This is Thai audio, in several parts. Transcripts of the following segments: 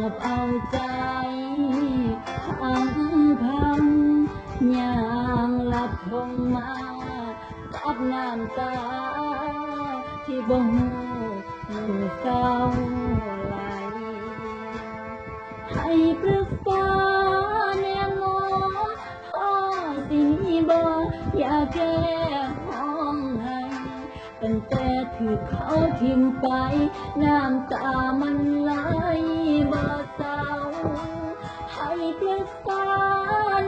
hợp trái thẳng thắn nhà là không mà đáp làm ta thì bông người cao lại. Hãy bước xa nên mô tình bơ và kêu เขาทิ้งไป น้ำตามันไหลบ่เศร้าให้ปรึกษา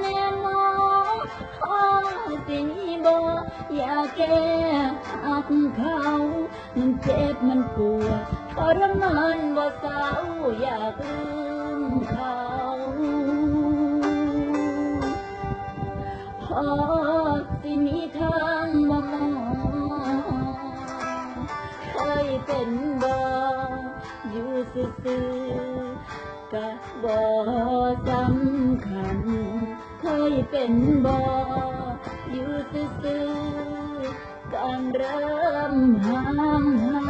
แนวหมอพ่อสิมีบ่อยากแก้หักเขา มันเจ็บมันปวดทรมานบ่เศร้าอยากลืมเขาพอสิมี ซื่อๆกะบ่สำคัญ เคยเป็นบ่อยู่ซื่อๆการเริ่มห่างหา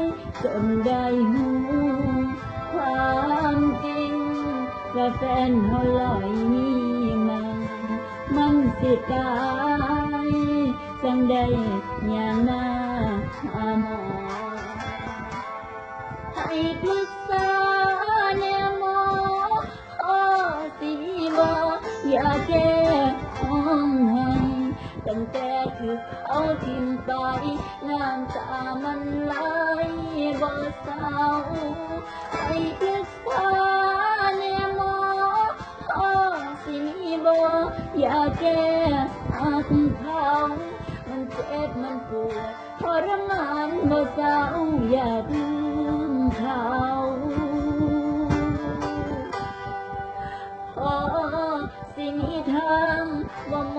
ยจนได้หูความจริงว่าแฟนเขาลอยมีมันมันสิตายจังได้อย่างหน้าหามอามอ ตั้งแต่คือเขาทิ้งไปน้ำตามันไหลบ่เศร้าให้ปรึกษาแนวหมอโอ้สิบอกอย่าแก้หักเขามันเจ็บมันปวดทรมานบ่เศร้าอยากลืมเขาพอ สิมีทางบ่ม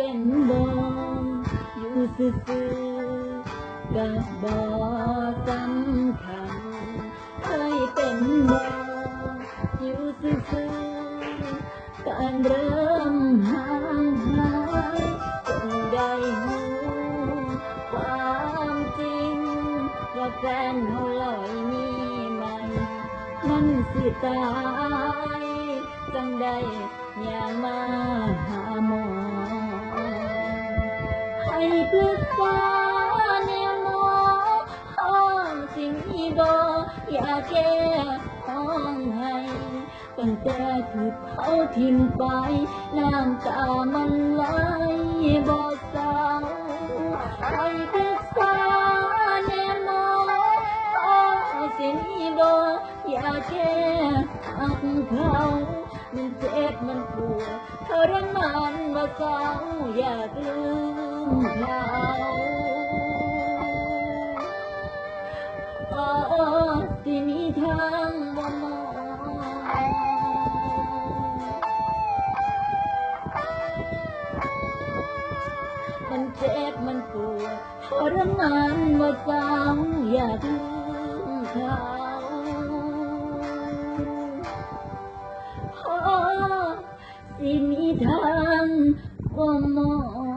เป็นบ่อยู่ซื่อๆกับบ่สำคัญเคยเป็นบ่อยู่ซื่อๆการเริ่มห่างหายจนได้หูความจริงว่าแฟนเขาลอยมีไหมมันสิตายจังได้อย่ามาหาหมอ ปรึกษาแนวหมอห้องสิ่งที่บ่อยากแก้ห้องให้ตั้งแต่ถูกเขาทิ้งไปน้ำตามันไหลบ่เศร้าให้ปรึกษาแนวหมอห้องสิ่งที่บ่อยากแก้หักเขามันเจ็บมันปวดทรมานว่าเศร้าอยากลืม มีทางบ่มองมันเจ็บมันปวดทรมานว่าเศร้าอยากลืมเขาพอสิมีทางบ่มอง